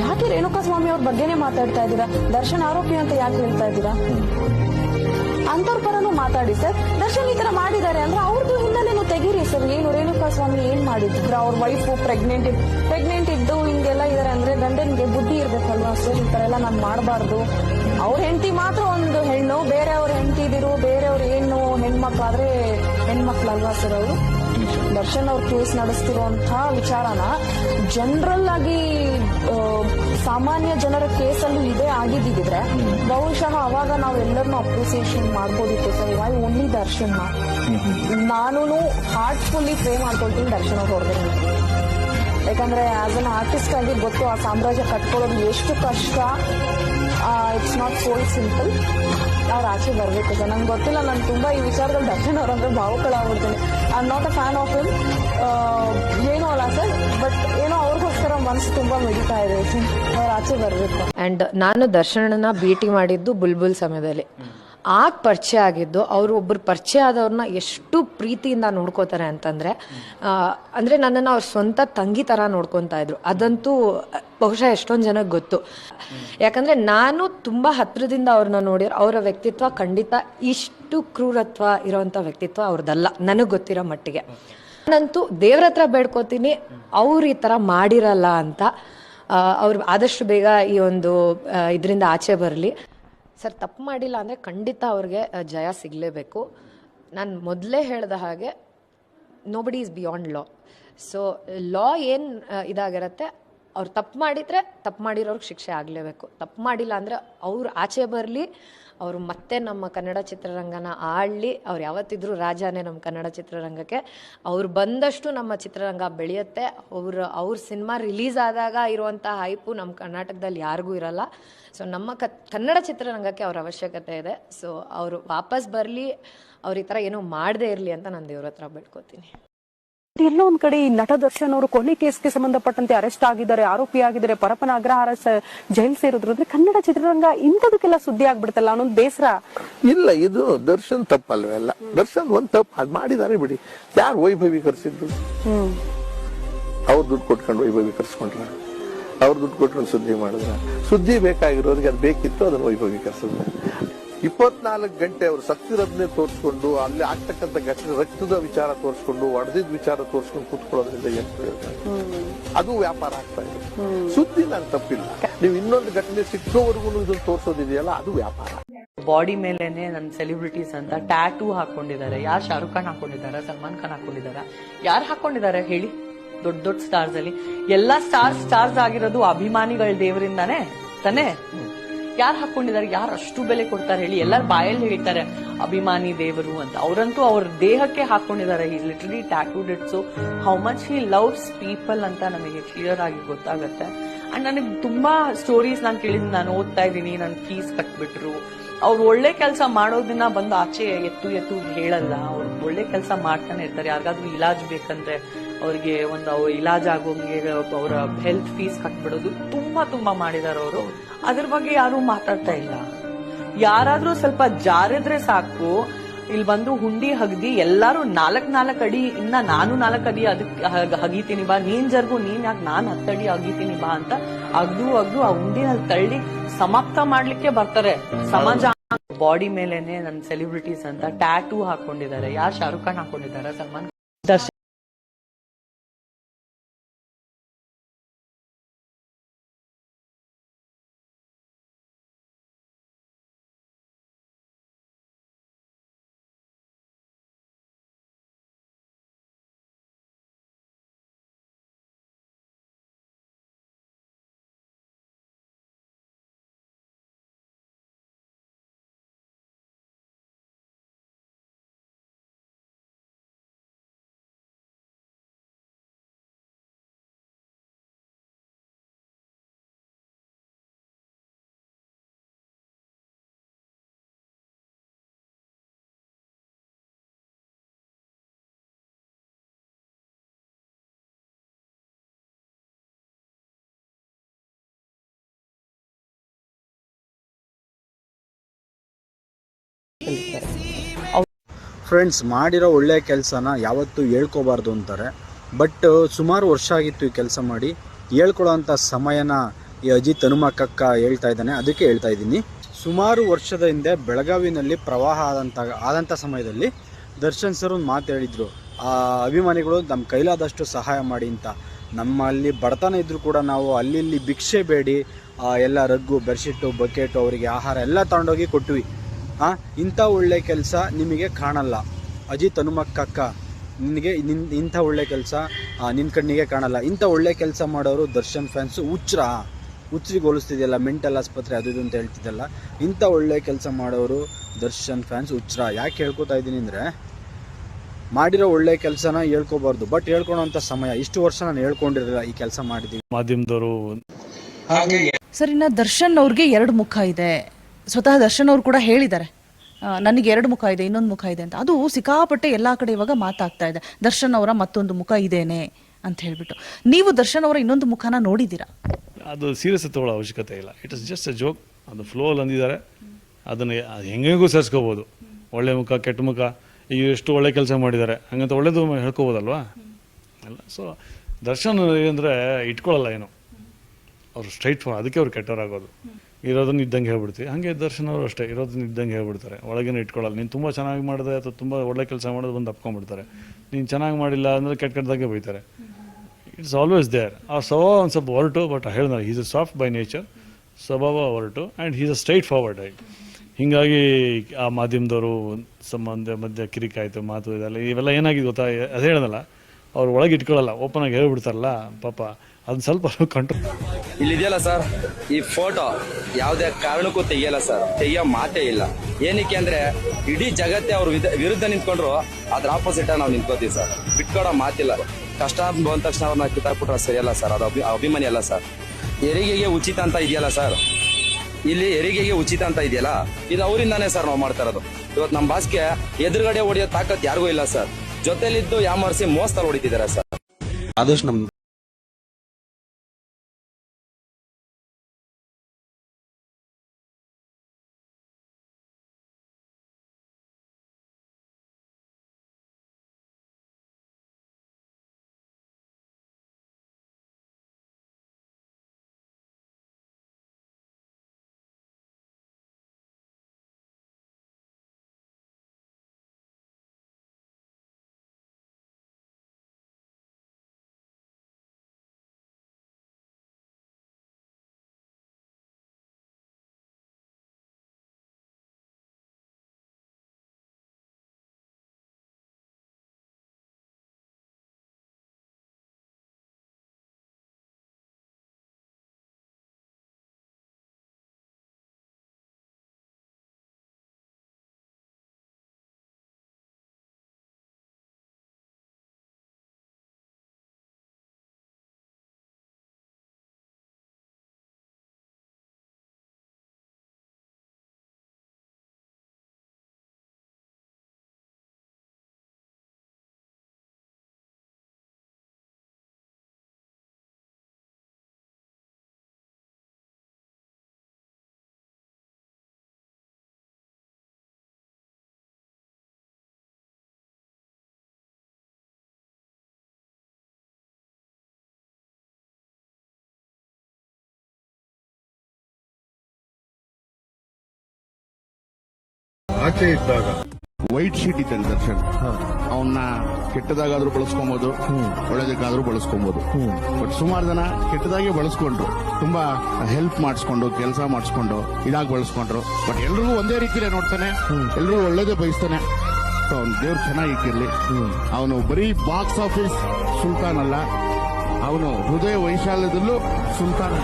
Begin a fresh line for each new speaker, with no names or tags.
ಯಾಕೆ ರೇಣುಕಾ ಸ್ವಾಮಿ ಅವ್ರ ಬಗ್ಗೆನೇ ಮಾತಾಡ್ತಾ ಇದ್ದೀರಾ? ದರ್ಶನ್ ಆರೋಪಿ ಅಂತ ಯಾಕೆ ಹೇಳ್ತಾ ಇದ್ದೀರಾ? ಅಂತವ್ರ ಪರನು ಮಾತಾಡಿ ಸರ್. ದರ್ಶನ್ ಈ ತರ ಮಾಡಿದ್ದಾರೆ ಅಂದ್ರೆ ಅವ್ರದ್ದು ಹಿನ್ನೆಲೆನೂ ತೆಗೀರಿ ಸರ್. ಏನು ರೇಣುಕಾ ಸ್ವಾಮಿ ಏನ್ ಮಾಡಿದ್ರು? ಅವ್ರ ವೈಫ್ ಪ್ರೆಗ್ನೆಂಟ್ ಪ್ರೆಗ್ನೆಂಟ್ ಇದ್ದು ಹಿಂಗೆಲ್ಲ ಇದಾರೆ ಅಂದ್ರೆ ಗಂಡನಿಗೆ ಬುದ್ಧಿ ಇರ್ಬೇಕಲ್ವಾ ಸರ್? ಈ ತರ ಎಲ್ಲ ನಾನು ಮಾಡಬಾರ್ದು. ಅವ್ರ ಹೆಂಡತಿ ಮಾತ್ರ ಒಂದು ಹೆಣ್ಣು. ಬೇರೆ ಬೇರೆಯವ್ರ ಹೆಂಡತಿದಿರು ಬೇರೆಯವ್ರ ಏನು ಹೆಣ್ಮಕ್ಳಾದ್ರೆ ಹೆಣ್ಮಕ್ಳಲ್ವಾ ಸರ್ ಅವರು? ದರ್ಶನ್ ಅವ್ರ ಕೇಸ್ ನಡೆಸ್ತಿರುವಂತಹ ವಿಚಾರನ ಜನರಲ್ ಆಗಿ ಸಾಮಾನ್ಯ ಜನರ ಕೇಸಲ್ಲೂ ಇದೇ ಆಗಿದ್ದಿದ್ರೆ ಬಹುಶಃ ಅವಾಗ ನಾವೆಲ್ಲರನ್ನೂ ಅಪ್ರಿಸಿಯೇಷನ್ ಮಾಡ್ಬೋದಿತ್ತು. ಸರ್ ವೈ ಓನ್ಲಿ ದರ್ಶನ್ ನಾನು ಹಾರ್ಟ್ಫುಲ್ಲಿ ಪ್ರೇ ಮಾಡ್ಕೊಳ್ತೀನಿ ದರ್ಶನ್ ಅವ್ರು ಹೊರಗಡೆ. ಯಾಕಂದ್ರೆ ಆಸ್ ಅನ್ ಆರ್ಟಿಸ್ಟ್ ಆಗಿ ಗೊತ್ತು ಆ ಸಾಮ್ರಾಜ್ಯ ಕಟ್ಕೊಳ್ಳೋದು ಎಷ್ಟು ಕಷ್ಟ. ಇಟ್ಸ್ ನಾಟ್ ಸೋ ಸಿಂಪಲ್ ಅವ್ರು ಆಚೆ ಬರಬೇಕು ಸರ್? ನಂಗೆ ಗೊತ್ತಿಲ್ಲ. ನಾನು ತುಂಬ ಈ ವಿಚಾರದಲ್ಲಿ ದರ್ಶನ್ ಅವ್ರಂದ್ರೆ ಭಾವುಕಳಾಗ್ಬಿಡ್ತೀನಿ I am not a fan of him ಏನೂ ಅಲ್ಲ ಸರ್. ಬಟ್ ಏನೋ ಅವ್ರಿಗೋಸ್ಕರ ಮನಸ್ಸು ತುಂಬ ಮಿಡಿತಾ ಇದೆ. ಸರ್ ಅವ್ರು ಆಚೆ ಬರಬೇಕು.
ಆ್ಯಂಡ್ ನಾನು ದರ್ಶನನ ಭೇಟಿ ಮಾಡಿದ್ದು ಬುಲ್ಬುಲ್ ಸಮಯದಲ್ಲಿ. ಆಗ ಪರಿಚಯ ಆಗಿದ್ದು ಅವರು ಒಬ್ಬರು ಪರಿಚಯ ಆದವ್ರನ್ನ ಎಷ್ಟು ಪ್ರೀತಿಯಿಂದ ನೋಡ್ಕೋತಾರೆ ಅಂತಂದ್ರೆ ಅಂದರೆ ನನ್ನನ್ನು ಅವ್ರ ಸ್ವಂತ ತಂಗಿ ಥರ ನೋಡ್ಕೊತಾ ಇದ್ರು. ಅದಂತೂ, ಬಹುಶಃ ಎಷ್ಟೊಂದು ಜನಕ್ಕೆ ಗೊತ್ತು. ಯಾಕಂದ್ರೆ ನಾನು ತುಂಬಾ ಹತ್ರದಿಂದ ಅವ್ರನ್ನ ನೋಡಿರೋ, ಅವರ ವ್ಯಕ್ತಿತ್ವ ಖಂಡಿತ ಇಷ್ಟು ಕ್ರೂರತ್ವ ಇರೋವಂಥ ವ್ಯಕ್ತಿತ್ವ ಅವ್ರದ್ದಲ್ಲ ನನಗೆ ಗೊತ್ತಿರೋ ಮಟ್ಟಿಗೆ. ನಾನಂತೂ ದೇವ್ರ ಹತ್ರ ಬೇಡ್ಕೋತೀನಿ, ಅವ್ರು ಈ ಥರ ಮಾಡಿರಲ್ಲ ಅಂತ ಅವ್ರು ಆದಷ್ಟು ಬೇಗ ಈ ಒಂದು ಇದರಿಂದ ಆಚೆ ಬರಲಿ. ಸರ್, ತಪ್ಪು ಮಾಡಿಲ್ಲ ಅಂದರೆ ಖಂಡಿತ ಅವ್ರಿಗೆ ಜಯ ಸಿಗಲೇಬೇಕು. ನಾನು ಮೊದಲೇ ಹೇಳಿದ ಹಾಗೆ nobody is beyond law so law ಏನು ಇದಾಗಿರತ್ತೆ, ಅವ್ರು ತಪ್ಪು ಮಾಡಿದರೆ ತಪ್ಪು ಮಾಡಿರೋರ್ಗೆ ಶಿಕ್ಷೆ ಆಗಲೇಬೇಕು. ತಪ್ಪು ಮಾಡಿಲ್ಲ ಅಂದರೆ ಅವ್ರು ಆಚೆ ಬರಲಿ ಅವರು ಮತ್ತೆ ನಮ್ಮ ಕನ್ನಡ ಚಿತ್ರರಂಗನ ಆಳಲಿ ಅವ್ರು ಯಾವತ್ತಿದ್ರೂ ರಾಜಾನೇ ನಮ್ಮ ಕನ್ನಡ ಚಿತ್ರರಂಗಕ್ಕೆ. ಅವ್ರು ಬಂದಷ್ಟು ನಮ್ಮ ಚಿತ್ರರಂಗ ಬೆಳೆಯುತ್ತೆ. ಅವ್ರ ಅವ್ರ ಸಿನಿಮಾ ರಿಲೀಸ್ ಆದಾಗ ಇರುವಂಥ ಹೈಪು ನಮ್ಮ ಕರ್ನಾಟಕದಲ್ಲಿ ಯಾರಿಗೂ ಇರಲ್ಲ. ಸೊ ನಮ್ಮ ಕನ್ನಡ ಚಿತ್ರರಂಗಕ್ಕೆ ಅವ್ರ ಅವಶ್ಯಕತೆ ಇದೆ. ಸೊ ಅವರು ವಾಪಸ್ ಬರಲಿ. ಅವ್ರ ಈ ಥರ ಏನೋ ಮಾಡದೇ ಇರಲಿ ಅಂತ ನಾನು ದೇವ್ರ ಹತ್ರ
ಒಂದ್ ಕಡೆ ಈ ನಟ ದರ್ಶನ್ ಅವರು ಕೊನೆ ಕೇಸ್ಗೆ ಸಂಬಂಧಪಟ್ಟಂತೆ ಅರೆಸ್ಟ್ ಆಗಿದ್ದಾರೆ, ಆರೋಪಿ ಆಗಿದ್ದಾರೆ ಪರಪನ ಅಗ್ರಹಾರ ಜೈಲ್ ಸೇರಿದ್ರು ಅಂದ್ರೆ ಕನ್ನಡ ಚಿತ್ರರಂಗ ಇಂಥದಕ್ಕೆಲ್ಲ ಸುದ್ದಿ ಆಗ್ಬಿಡ್ತಲ್ಲ ಅನ್ನೊಂದ್ ಬೇಸರ.
ಇಲ್ಲ, ಇದು ದರ್ಶನ್ ತಪ್ಪಲ್ವೇ ಅಲ್ಲ. ದರ್ಶನ್ ಒಂದ್ ತಪ್ಪು ಅದ್ ಮಾಡಿದಾರೆ ಬಿಡಿ. ಯಾರು ವೈಭವೀಕರಿಸಿದ್ದು? ಅವ್ರು ದುಡ್ಡು ಕೊಟ್ಕೊಂಡು ವೈಭವೀಕರಿಸ್ಕೊಂಡ್ರ? ಅವ್ರು ದುಡ್ಡು ಕೊಟ್ಕೊಂಡು ಸುದ್ದಿ ಮಾಡಿದ್ರ? ಸುದ್ದಿ ಬೇಕಾಗಿರೋರಿಗೆ ಅದು ಬೇಕಿತ್ತು, ಅದನ್ನ ವೈಭವೀಕರಿಸಿದ್ರು? ಇಪ್ಪತ್ನಾಲ್ಕು ಗಂಟೆ ಅವರು ಸತ್ತಿರೋದನ್ನೇ ತೋರಿಸ್ಕೊಂಡು ಅಲ್ಲಿ ಆಗ್ತಕ್ಕಂಥ ಘಟನೆ ರಕ್ತದ ವಿಚಾರ ತೋರಿಸ್ಕೊಂಡು ಹೊಡೆದಿದ್ ವಿಚಾರ ತೋರಿಸ್ಕೊಂಡು ಕೂತ್ಕೊಳ್ಳೋದ್ರಿಂದ ಏನ್ ಪ್ರಯೋಜನ? ಅದು ವ್ಯಾಪಾರ ಆಗ್ತಾ ಇದೆ. ಸುದ್ದಿ ನಾನು ತಪ್ಪಿಲ್ಲ. ನೀವು ಇನ್ನೊಂದು ಘಟನೆ ಸಿಕ್ಕೋವರೆಗೂ ಇದನ್ನು ತೋರಿಸೋದಿದೆಯಲ್ಲ ಅದು ವ್ಯಾಪಾರ.
ಬಾಡಿ ಮೇಲೆನೆ ನನ್ನ ಸೆಲೆಬ್ರಿಟೀಸ್ ಅಂತ ಟ್ಯಾಟೂ ಹಾಕೊಂಡಿದ್ದಾರೆ. ಯಾರು ಶಾರುಖ್ ಖಾನ್ ಹಾಕೊಂಡಿದ್ದಾರೆ ಸಲ್ಮಾನ್ ಖಾನ್ ಹಾಕೊಂಡಿದ್ದಾರೆ? ಯಾರು ಹಾಕೊಂಡಿದ್ದಾರೆ ಹೇಳಿ? ದೊಡ್ಡ ದೊಡ್ಡ ಸ್ಟಾರ್ಸ್ ಅಲ್ಲಿ. ಎಲ್ಲಾ ಸ್ಟಾರ್ ಸ್ಟಾರ್ಸ್ ಆಗಿರೋದು ಅಭಿಮಾನಿಗಳ ದೇವರಿಂದಾನೇ ತಾನೇ? ಯಾರು ಹಾಕೊಂಡಿದ್ದಾರೆ, ಯಾರು ಅಷ್ಟು ಬೆಲೆ ಕೊಡ್ತಾರೆ ಹೇಳಿ ಎಲ್ಲರ ಬಾಯಲ್ಲಿ ಹೇಳ್ತಾರೆ, ಅಭಿಮಾನಿ ದೇವರು ಅಂತ. ಅವರಂತೂ ಅವ್ರ ದೇಹಕ್ಕೆ ಹಾಕೊಂಡಿದ್ದಾರೆ. ಈ literally tattooed it's how much he loves people ಅಂತ ನಮಗೆ ಕ್ಲಿಯರ್ ಆಗಿ ಗೊತ್ತಾಗುತ್ತೆ. ಅಂಡ್ ನನಗೆ ತುಂಬಾ ಸ್ಟೋರೀಸ್ ನಾನು ಕೇಳಿದ್ ನಾನು ಓದ್ತಾ ಇದ್ದೀನಿ. ನನ್ನ ಫೀಸ್ ಕಟ್ಬಿಟ್ರು. ಅವ್ರು ಒಳ್ಳೆ ಕೆಲಸ ಮಾಡೋದನ್ನ ಬಂದು ಆಚೆ ಎತ್ತು ಎತ್ತು ಹೇಳಲ್ಲ ಅವ್ರು. ಒಳ್ಳೆ ಕೆಲಸ ಮಾಡ್ತಾನೆ ಇರ್ತಾರೆ. ಯಾರಿಗಾದ್ರೂ ಇಲಾಜ್ ಬೇಕಂದ್ರೆ ಅವ್ರಿಗೆ ಒಂದು ಅವ್ರ ಇಲಾಜ್ ಆಗೋಂಗೆ ಅವರ ಹೆಲ್ತ್ ಫೀಸ್ ಕಟ್ಬಿಡೋದು ತುಂಬಾ ತುಂಬಾ ಮಾಡಿದಾರೆ ಅವರು. ಅದ್ರ ಬಗ್ಗೆ ಯಾರು ಮಾತಾಡ್ತಾ ಇಲ್ಲ. ಯಾರಾದ್ರೂ ಸ್ವಲ್ಪ ಜಾರಿದ್ರೆ ಸಾಕು. ಇಲ್ಲಿ ಬಂದು ಹುಂಡಿ ಹಗ್ದಿ ಎಲ್ಲಾರು ನಾಲ್ಕ್ ನಾಲ್ಕ್ ಅಡಿ, ಇನ್ನ ನಾನು ನಾಲ್ಕ್ ಅಡಿ ಅದಕ್ಕೆ ಹಗ್- ಹಗೀತೀನಿ ಬಾ. ನೀನ್ ಜರ್ಗು, ನೀನ್ ಯಾಕೆ ನಾನ್ ಹತ್ತಡಿ ಹಗೀತೀನಿ ಬಾ ಅಂತ ಅಗ್ದು ಅಗ್ದು ಆ ಹುಂಡಿನಲ್ಲಿ ತಳ್ಳಿ ಸಮಾಪ್ತ ಮಾಡ್ಲಿಕ್ಕೆ ಬರ್ತಾರೆ. ಸಮಾಜ ಬಾಡಿ ಮೇಲೇನೆ ನನ್ನ ಸೆಲೆಬ್ರಿಟೀಸ್ ಅಂತ ಟ್ಯಾಟೂ ಹಾಕೊಂಡಿದ್ದಾರೆ. ಯಾರು ಶಾರುಖ್ ಖಾನ್ ಹಾಕೊಂಡಿದ್ದಾರೆ ಸಲ್ಮಾನ್
ಫ್ರೆಂಡ್ಸ್ ಮಾಡಿರೋ ಒಳ್ಳೆ ಕೆಲಸನ ಯಾವತ್ತೂ ಹೇಳ್ಕೋಬಾರ್ದು ಅಂತಾರೆ. ಬಟ್ ಸುಮಾರು ವರ್ಷ ಆಗಿತ್ತು ಈ ಕೆಲಸ ಮಾಡಿ. ಹೇಳ್ಕೊಳ್ಳೋವಂಥ ಸಮಯನ ಈ ಅಜಿತ್ ಹನುಮಕ್ಕಕ್ಕ ಹೇಳ್ತಾ ಇದ್ದಾನೆ. ಅದಕ್ಕೆ ಹೇಳ್ತಾ ಇದ್ದೀನಿ. ಸುಮಾರು ವರ್ಷದ ಹಿಂದೆ ಬೆಳಗಾವಿನಲ್ಲಿ ಪ್ರವಾಹ ಆದಂಥ ಆದಂಥ ಸಮಯದಲ್ಲಿ ದರ್ಶನ್ ಸರ್ ಒಂದು ಮಾತು ಹೇಳಿದರು. ಆ ಅಭಿಮಾನಿಗಳು ನಮ್ಮ ಕೈಲಾದಷ್ಟು ಸಹಾಯ ಮಾಡಿ ಅಂತ. ನಮ್ಮಲ್ಲಿ ಬಡತನ ಇದ್ದರೂ ಕೂಡ ನಾವು ಅಲ್ಲಿ ಭಿಕ್ಷೆ ಬೇಡಿ. ಎಲ್ಲ ರಗ್ಗು, ಬೆಡ್ಶೀಟು, ಬಕೆಟು, ಅವರಿಗೆ ಆಹಾರ ಎಲ್ಲ ತಗೊಂಡೋಗಿ ಕೊಟ್ವಿ. ಹಾಂ ಇಂಥ ಒಳ್ಳೆ ಕೆಲಸ ನಿಮಗೆ ಕಾಣಲ್ಲ. ಅಜಿತ್ ಹನುಮಕ್ಕಕ್ಕ ನಿನಗೆ ನಿನ್ ಇಂಥ ಒಳ್ಳೆ ಕೆಲಸ ನಿನ್ನ ಕಣ್ಣಿಗೆ ಕಾಣಲ್ಲ. ಇಂಥ ಒಳ್ಳೆ ಕೆಲಸ ಮಾಡೋರು ದರ್ಶನ್ ಫ್ಯಾನ್ಸು ಹುಚ್ರ ಹುಚ್ಚರಿಗೆ ಹೋಲಿಸ್ತಿದೆಯಲ್ಲ ಮೆಂಟಲ್ ಆಸ್ಪತ್ರೆ ಅದು ಇದು ಅಂತ ಹೇಳ್ತಿದ್ದಲ್ಲ ಇಂಥ ಒಳ್ಳೆ ಕೆಲಸ ಮಾಡೋರು ದರ್ಶನ್ ಫ್ಯಾನ್ಸ್ ಹುಚ್ರ ಯಾಕೆ ಹೇಳ್ಕೊತಾ ಇದ್ದೀನಿ ಅಂದರೆ ಮಾಡಿರೋ ಒಳ್ಳೆ ಕೆಲಸನ ಹೇಳ್ಕೋಬಾರ್ದು. ಬಟ್ ಹೇಳ್ಕೊಳೋಂಥ ಸಮಯ. ಇಷ್ಟು ವರ್ಷ ನಾನು ಹೇಳ್ಕೊಂಡಿರಲಿಲ್ಲ ಈ ಕೆಲಸ ಮಾಡಿದ್ದೀವಿ
ಮಾಧ್ಯಮದವರು
ಸರ್ ಇನ್ನು ದರ್ಶನ್ ಅವ್ರಿಗೆ ಎರಡು ಮುಖ ಇದೆ. ಸ್ವತಃ ದರ್ಶನ್ ಅವರು ಕೂಡ ಹೇಳಿದ್ದಾರೆ. ನನಗೆ ಎರಡು ಮುಖ ಇದೆ, ಇನ್ನೊಂದು ಮುಖ ಇದೆ ಅಂತ. ಅದು ಸಿಕ್ಕಾಪಟ್ಟೆ ಎಲ್ಲ ಕಡೆ ಇವಾಗ ಮಾತಾಗ್ತಾ ಇದೆ. ದರ್ಶನ್ ಅವರ ಮತ್ತೊಂದು ಮುಖ ಇದೇನೆ ಅಂತ ಹೇಳ್ಬಿಟ್ಟು. ನೀವು ದರ್ಶನ್ ಅವರ ಇನ್ನೊಂದು ಮುಖನ ನೋಡಿದ್ದೀರಾ?
ಅದು ಸೀರಿಯಸ್ ತಗೊಳ್ಳೋ ಅವಶ್ಯಕತೆ ಇಲ್ಲ. It is just a joke ಅದು ಫ್ಲೋಲ್ಲಿ ಅಂದಿದ್ದಾರೆ. ಅದನ್ನು ಹೆಂಗೆಗೂ ಸೇರಿಸ್ಕೋಬೋದು. ಒಳ್ಳೆ ಮುಖ, ಕೆಟ್ಟ ಮುಖ. ಈಗ ಎಷ್ಟು ಒಳ್ಳೆ ಕೆಲಸ ಮಾಡಿದ್ದಾರೆ. ಹಂಗಂತ ಒಳ್ಳೇದು ಹೇಳ್ಕೋಬೋದಲ್ವಾ? ಅಲ್ಲ ಸೊ ದರ್ಶನ್ ಅಂದರೆ ಇಟ್ಕೊಳ್ಳಲ್ಲ ಏನು. ಅವರು ಸ್ಟ್ರೈಟ್ ಅದಕ್ಕೆ ಅವ್ರು ಕೆಟ್ಟವರಾಗೋದು. ಇರೋದನ್ನ ಇದ್ದಂಗೆ ಹೇಳ್ಬಿಡ್ತೀವಿ. ಹಾಗೆ ದರ್ಶನವರು ಅಷ್ಟೇ, ಇರೋದನ್ನ ಇದ್ದಂಗೆ ಹೇಳ್ಬಿಡ್ತಾರೆ. ಒಳಗೇನೆ ಇಟ್ಕೊಳ್ಳಲ್ಲ ನೀನು ತುಂಬ ಚೆನ್ನಾಗಿ ಮಾಡಿದೆ ಅಥವಾ ತುಂಬ ಒಳ್ಳೆ ಕೆಲಸ ಮಾಡೋದು ಬಂದು ಅಪ್ಕೊಂಡ್ಬಿಡ್ತಾರೆ. ನೀನು ಚೆನ್ನಾಗಿ ಮಾಡಿಲ್ಲ ಅಂದರೆ ಕೆಟ್ಟ ಕೆಟ್ಟದಾಗೆ ಬೈತಾರೆ. ಇಟ್ಸ್ ಆಲ್ವೇಸ್ ದೇರ್ ಆ ಸ್ವಭಾವ ಒಂದು ಸ್ವಲ್ಪ ಹೊರಟು ಬಟ್ ಹೇಳಿದ್ರೆ is a soft by nature ಸ್ವಭಾವ ಹೊರಟು and he's a straightforward ಆಗಿ ಹೀಗಾಗಿ ಆ ಮಾಧ್ಯಮದವರು, ಸಂಬಂಧ, ಮಧ್ಯ ಕಿರಿಕಾಯಿತು, ಮಾತು ಇದೆಲ್ಲ, ಇವೆಲ್ಲ ಏನಾಗಿದೆ ಗೊತ್ತಾ? ಅದು ಹೇಳೋದಲ್ಲ, ಅವ್ರು ಒಳಗೆ ಇಟ್ಕೊಳ್ಳಲ್ಲ ಓಪನ್ ಆಗಿ ಹೇಳ್ಬಿಡ್ತಾರಲ್ಲ, ಪಾಪ. ಅದನ್ನ ಸ್ವಲ್ಪ ಕಂಟ್ರೋಲ್
ಇಲ್ಲಿದೆಯಲ್ಲ ಸರ್ ಈ ಫೋಟೋ ಯಾವುದೇ ಕಾರಣಕ್ಕೂ ತೆಗಿಯಲ್ಲ ಸರ್. ತೆಗಿಯೋ ಮಾತೇ ಇಲ್ಲ. ಏನಕ್ಕೆ ಅಂದ್ರೆ ಇಡೀ ಜಗತ್ತೇ ಅವ್ರ ವಿರುದ್ಧ ನಿಂತ್ಕೊಂಡ್ರು ಅದ್ರ ಆಪೋಸಿಟ್ ನಾವು ನಿಂತ್ಕೋತೀವಿ ಸರ್. ಬಿಟ್ಕೊಡೋ ಮಾತಿಲ್ಲ. ಕಷ್ಟ ಬಂದ ತಕ್ಷಣ ಅವ್ರನ್ನ ಕಿತ್ತಾಕ್ಬಿಟ್ರೆ ಸರಿಯಲ್ಲ ಸರ್. ಅದು ಅಭಿ ಅಭಿಮಾನಿ ಅಲ್ಲ ಸರ್. ಹೆರಿಗೆಗೆ ಉಚಿತ ಅಂತ ಇದೆಯಲ್ಲ ಸರ್. ಇಲ್ಲಿ ಹೆರಿಗೆಗೆ ಉಚಿತ ಅಂತ ಇದೆಯಲ್ಲ? ಇದು ಅವರಿಂದಾನೇ ಸರ್ ನಾವು ಮಾಡ್ತಾ ಇರೋದು. ಇವತ್ತು ನಮ್ಮ ಬಾಸ್ಗೆ ಎದುರುಗಡೆ ಹೊಡೆಯೋ ತಾಕತ್ ಯಾರಿಗೂ ಇಲ್ಲ ಸರ್. ಜೊತೆಲಿದ್ದು ಯಾಮರ್ಸಿ ಮೋಸ್ತಲ್ಲಿ ಹೊಡಿತಿದ್ದಾರೆ ಸರ್.
ಆದಷ್ಟು ನಮ್
ಆಚೆ ಇದ್ದಾಗ. ವೈಟ್ ಶೀಟ್ ಇದ್ದಂಗೆ ದರ್ಶನ್. ಅವನ್ನ ಕೆಟ್ಟದಾಗಾದ್ರೂ ಬಳಸ್ಕೊಬಹುದು ಒಳ್ಳೇದಕ್ಕಾದ್ರೂ ಬಳಸ್ಕೊಬಹುದು ಬಟ್ ಸುಮಾರು ಜನ ಕೆಟ್ಟದಾಗೆ ಬಳಸ್ಕೊಂಡ್ರು. ತುಂಬಾ ಹೆಲ್ಪ್ ಮಾಡಿಸ್ಕೊಂಡು ಕೆಲಸ ಮಾಡಿಸ್ಕೊಂಡು ಇದಾಗಿ ಬಳಸ್ಕೊಂಡ್ರು. ಬಟ್ ಎಲ್ರಿಗೂ ಒಂದೇ ರೀತಿಲೇ ನೋಡ್ತಾನೆ ಎಲ್ರಿಗೂ ಒಳ್ಳೇದೇ ಬಯಸ್ತಾನೆ. ಅವ್ನ ದೇವ್ರು ಚೆನ್ನಾಗಿ ಅವನು ಬರೀ ಬಾಕ್ಸ್ ಆಫೀಸ್ ಸುಲ್ತಾನ್ ಅಲ್ಲ ಅವನು ಹೃದಯ ವೈಶಾಲ್ಯದಲ್ಲೂ ಸುಲ್ತಾನ್